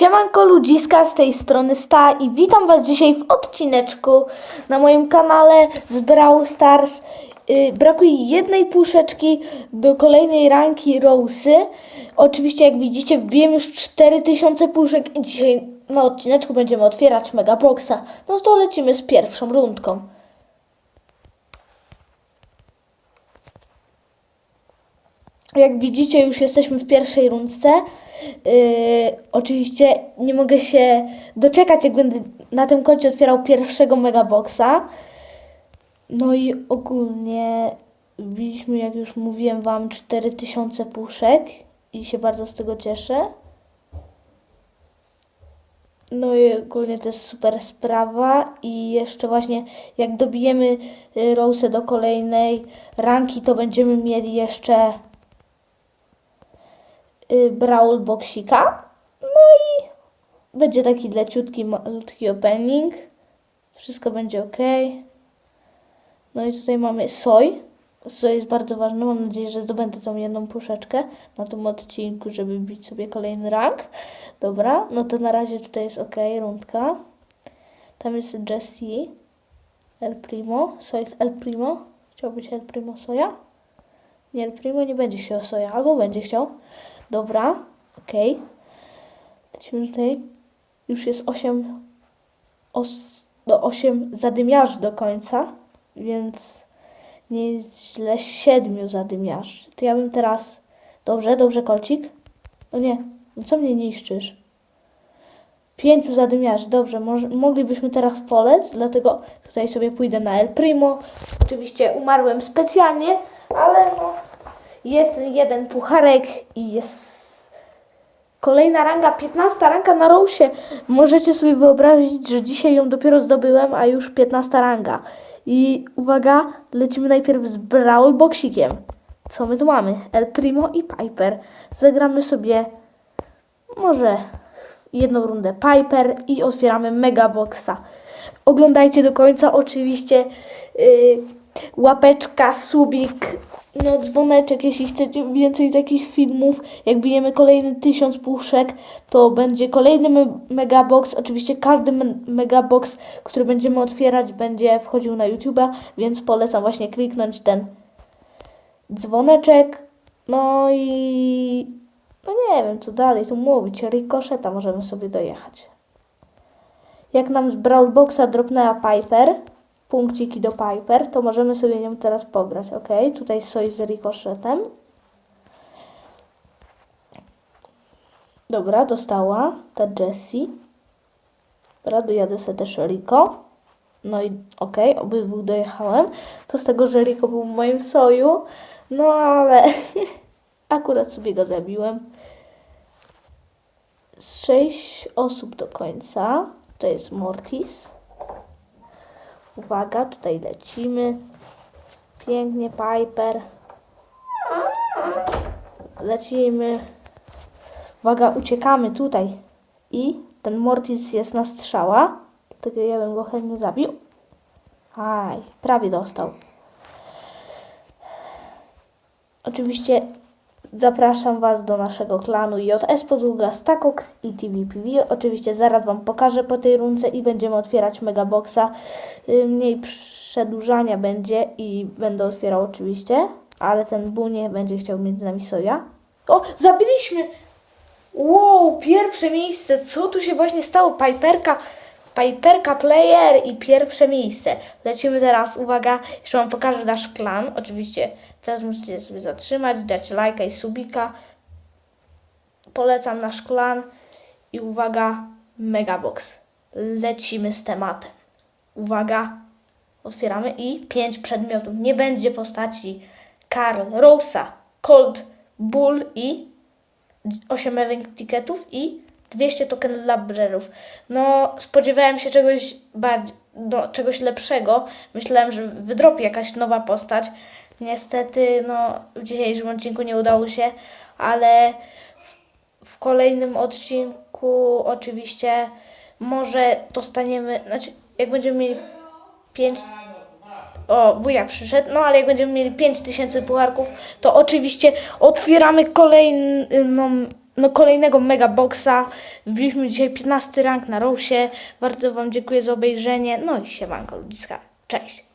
Siemanko ludziska, z tej strony Sta i witam was dzisiaj w odcineczku na moim kanale z Brawl Stars. Yy, brakuje jednej puszeczki do kolejnej ranki Rose'y. Oczywiście jak widzicie wbiłem już 4000 puszek i dzisiaj na odcineczku będziemy otwierać Megaboxa. No to lecimy z pierwszą rundką. Jak widzicie, już jesteśmy w pierwszej rundce. Yy, oczywiście nie mogę się doczekać, jak będę na tym koncie otwierał pierwszego megaboxa. No i ogólnie wbiliśmy, jak już mówiłem Wam, 4000 puszek i się bardzo z tego cieszę. No i ogólnie to jest super sprawa i jeszcze właśnie jak dobijemy y, Rose do kolejnej ranki, to będziemy mieli jeszcze Brawl Boxika. No i będzie taki leciutki, malutki opening. Wszystko będzie ok. No i tutaj mamy soj. Soj jest bardzo ważny. Mam nadzieję, że zdobędę tą jedną puszeczkę na tym odcinku, żeby bić sobie kolejny rank. Dobra, no to na razie tutaj jest ok, rundka. Tam jest Jessie. El Primo. Soj jest El Primo. Chciałbyś El Primo Soja? Nie, El Primo nie będzie chciał Soja. Albo będzie chciał. Dobra, okej. Lecimy tutaj. Już jest 8, os, do 8 zadymiarzy do końca, więc nie jest źle. 7 zadymiarzy. To ja bym teraz... Dobrze, dobrze, kolcik. O nie, no co mnie niszczysz? Pięciu zadymiarzy, dobrze, może, moglibyśmy teraz polec, dlatego tutaj sobie pójdę na El Primo. Oczywiście umarłem specjalnie, ale no, jest jeden pucharek i jest kolejna ranga, 15 ranga na Rose. Możecie sobie wyobrazić, że dzisiaj ją dopiero zdobyłem, a już 15 ranga. I uwaga, lecimy najpierw z Brawl Boxikiem. Co my tu mamy? El Primo i Piper. Zagramy sobie może jedną rundę Piper i otwieramy Mega Boxa. Oglądajcie do końca, oczywiście yy, łapeczka, subik, no dzwoneczek, jeśli chcecie więcej takich filmów. Jak bijemy kolejny tysiąc puszek, to będzie kolejny me Mega Box. Oczywiście każdy me Mega Box, który będziemy otwierać, będzie wchodził na YouTube'a, więc polecam właśnie kliknąć ten dzwoneczek. No i no nie wiem, co dalej tu mówić. Rikoszeta możemy sobie dojechać. Jak nam z Brawl Boxa dropnęła Piper, punkciki do Piper, to możemy sobie nią teraz pograć. Ok, tutaj soj z rikoszetem. Dobra, dostała ta Jessie. Dobra, dojadę sobie też Rico. No i okej, okay, obydwu dojechałem. To z tego, że Rico był w moim soju. No ale akurat sobie go zabiłem. Z sześć osób do końca. To jest Mortis. Uwaga, tutaj lecimy. Pięknie, Piper. Lecimy. Uwaga, uciekamy tutaj. I ten Mortis jest na strzała. Dlatego ja bym go chętnie zabił. Aj, prawie dostał. Oczywiście zapraszam Was do naszego klanu JS Podługa, Stakox i TVPV. Oczywiście zaraz Wam pokażę po tej runce i będziemy otwierać Megaboxa. Y, Mniej przedłużania będzie i będę otwierał oczywiście, ale ten Bunie będzie chciał mieć z nami soja. O, zabiliśmy! Wow, pierwsze miejsce. Co tu się właśnie stało? Piperka, Piperka Player i pierwsze miejsce. Lecimy teraz, uwaga, jeszcze Wam pokażę nasz klan. Oczywiście teraz musicie sobie zatrzymać, dać lajka i subika. Polecam nasz klan i uwaga, Megabox. Lecimy z tematem. Uwaga, otwieramy i pięć przedmiotów. Nie będzie postaci Karl, Rosa, Colt, Bull i 8 event ticketów i 200 token labrerów. No, spodziewałem się czegoś bardziej, no, czegoś lepszego. Myślałem, że wydropi jakaś nowa postać. Niestety, no, w dzisiejszym odcinku nie udało się, ale w, w kolejnym odcinku oczywiście może dostaniemy, znaczy, jak będziemy mieli 5 o, wuja przyszedł, no ale jak będziemy mieli 5000 pucharków, to oczywiście otwieramy kolejną no, kolejnego mega boxa. Wbiliśmy dzisiaj 15 rank na Rosie. Bardzo Wam dziękuję za obejrzenie. No i siemanko ludziska. Cześć.